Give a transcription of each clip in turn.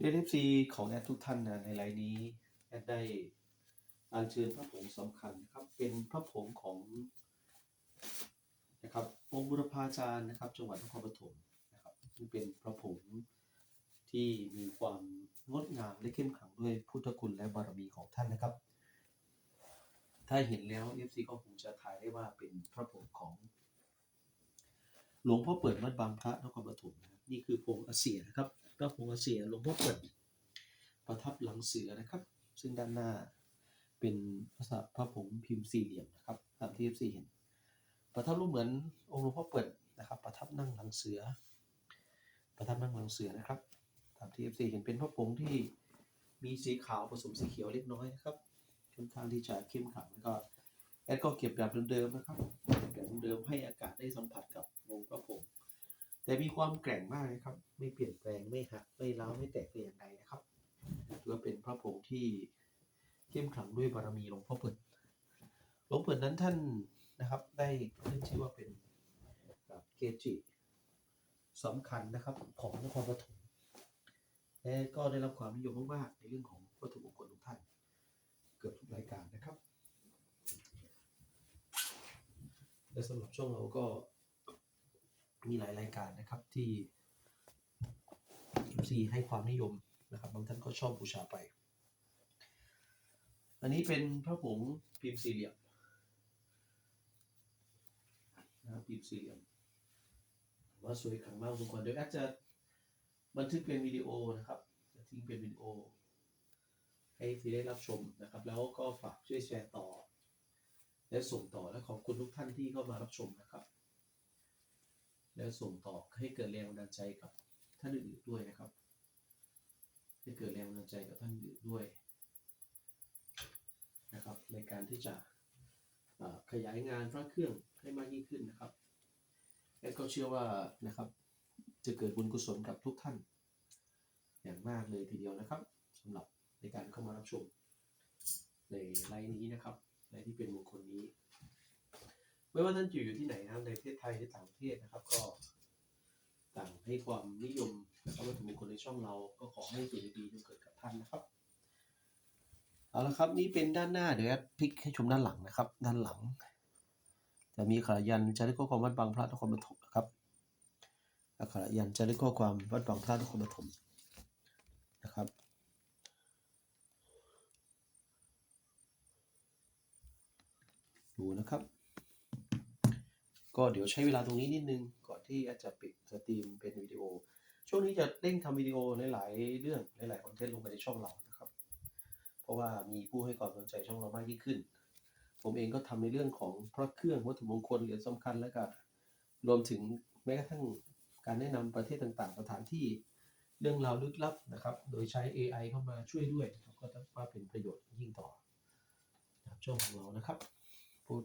เอฟซีของแอดทุกท่านนะในไลน์นี้แอดได้อัญเชิญพระผงสำคัญนะครับ เป็นพระผงของนะครับองค์บุรพาจารย์นะครับ จังหวัดนครปฐมนะครับซึ่งเป็นพระผงที่มีความงดงามและเข้มขลังด้วยพุทธคุณและบารมีของท่านนะครับ ถ้าเห็นแล้วเอฟซีก็คงจะทายได้ว่าเป็นพระผงของ หลวงพ่อเปิดวัดบางพระนครปฐมนะครับนี่คือผงอาเซียนะครับพระผงอาเซียหลวงพ่อเปิดประทับหลังเสือนะครับ ซึ่งด้านหน้าเป็นพระพระผงพิมพ์สี่เหลี่ยมนะครับตามที่เอฟซีเห็น ประทับรูปเหมือนองค์หลวงพ่อเปิดนะครับ ประทับนั่งหลังเสือ ประทับนั่งหลังเสือนะครับตามที่เอฟซีเห็นเป็นพระผงที่มีสีขาวผสมสีเขียวเล็กน้อยนะครับค่อนข้างที่จะเข้มขังแล้วก็แอดก็เก็บแบบเดิมๆนะครับเก็บแบบเดิมให้อากาศได้สัมผัสกับ แต่มีความแกร่งมากนะครับ ไม่เปลี่ยนแปลงไม่หักไม่ร้าไม่แตกแต่อย่างใดนะครับถือว่าเป็นพระผงที่เข้มขลังด้วยบารมีหลวงพ่อเปิดหลวงเปิดนั้นท่านนะครับ ได้ขึ้นชื่อว่าเป็นเกจิสำคัญนะครับของนครปฐมและก็ได้รับความนิยมมากๆในเรื่องของวัตถุมงคลทุกท่าน เกือบทุกรายการนะครับ และสำหรับช่องเราก็ มีหลายรายการนะครับที่ MC ให้ความนิยมนะครับ บางท่านก็ชอบบูชาไป อันนี้เป็นพระผงพิมพ์สี่เหลี่ยมนะครับพิมพ์สี่เหลี่ยมว่าสวยขังมากทุกคนเดี๋ยวแอดจะบันทึกเป็นวิดีโอนะครับจะทิ้งเป็นวิดีโอ ให้ที่ได้รับชมนะครับ แล้วก็ฝากช่วยแชร์ต่อ และส่งต่อและขอบคุณทุกท่านที่เข้ามารับชมนะครับ แล้วส่งต่อให้เกิดแรงบันดาลใจกับท่านอื่นๆด้วยนะครับให้เกิดแรงบันดาลใจกับท่านอื่นด้วยนะครับ ในการที่จะขยายงานพระเครื่องให้มากยิ่งขึ้นนะครับและก็เชื่อว่านะครับ จะเกิดบุญกุศลกับทุกท่าน อย่างมากเลยทีเดียวนะครับสำหรับในการเข้ามารับชมในไลน์นี้นะครับไลน์ที่เป็นมงคลนี้ ไม่ว่าท่านจะอยู่ที่ไหนนะครับในประเทศไทยหรือต่างประเทศนะครับ ก็ ต่างให้ความนิยมนะครับวัตถุมงคลในช่องเราก็ขอให้สิ่งดีๆจงเกิดกับท่านนะครับเอาละครับนี่เป็นด้านหน้าเดี๋ยวพลิกให้ชมด้านหลังนะครับ ด้านหลัง จะมีอักขรยันจารึกข้อความวัดบางพระนครปฐมนะครับอักขรยันจารึกข้อความวัดบางพระนครปฐมนะครับดูนะครับ ก็เดี๋ยวใช้เวลาตรงนี้นิดนึง ก่อนที่อาจจะปิดสตรีมเป็นวิดีโอ ช่วงนี้จะเร่งทำวิดีโอหลายๆเรื่องหลายๆคอนเทนต์ลงไปในช่องเรานะครับ เพราะว่ามีผู้ให้ความสนใจช่องเรามากยิ่งขึ้น ผมเองก็ทำในเรื่องของพระเครื่องวัตถุมงคลเหรียญสำคัญและก็รวมถึงแม้กระทั่งการแนะนำประเทศต่างๆ สถานที่เรื่องราวลึกลับนะครับ โดยใช้ AI เข้ามาช่วยด้วยนะครับก็ต้องว่าเป็นประโยชน์ยิ่งต่อช่องของเรานะครับ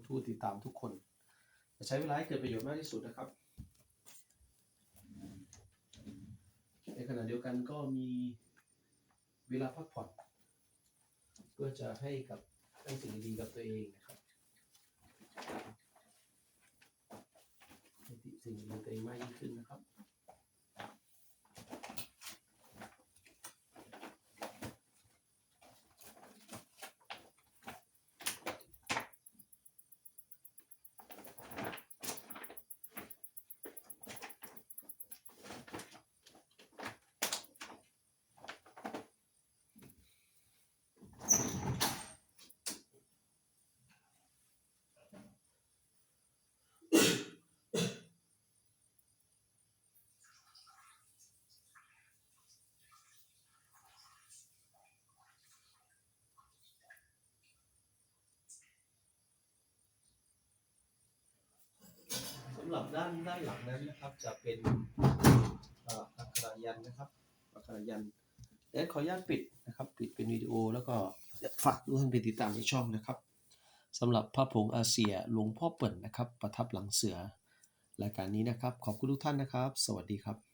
ผู้ติดตามทุกคน ใช้เวลาให้เกิดประโยชน์มากที่สุดนะครับ ในขณะเดียวกันก็มีเวลาพักผ่อนเพื่อจะให้กับให้สิ่งดีๆกับตัวเองนะครับให้สิ่งดีกับตัวเองมากยิ่งขึ้นนะครับ สำหรับด้านด้านหลังนั้นนะครับ จะเป็นอักขระยันนะครับอักขระยันต์เดี๋ยวขออนุญาตปิดนะครับ ปิดเป็นวิดีโอแล้วก็ฝากทุกท่านไปติดตามในช่องนะครับสำหรับพระผงอาเซียหลวงพ่อเปิ่นนะครับ ประทับหลังเสือรายการนี้นะครับ ขอบคุณทุกท่านนะครับ สวัสดีครับ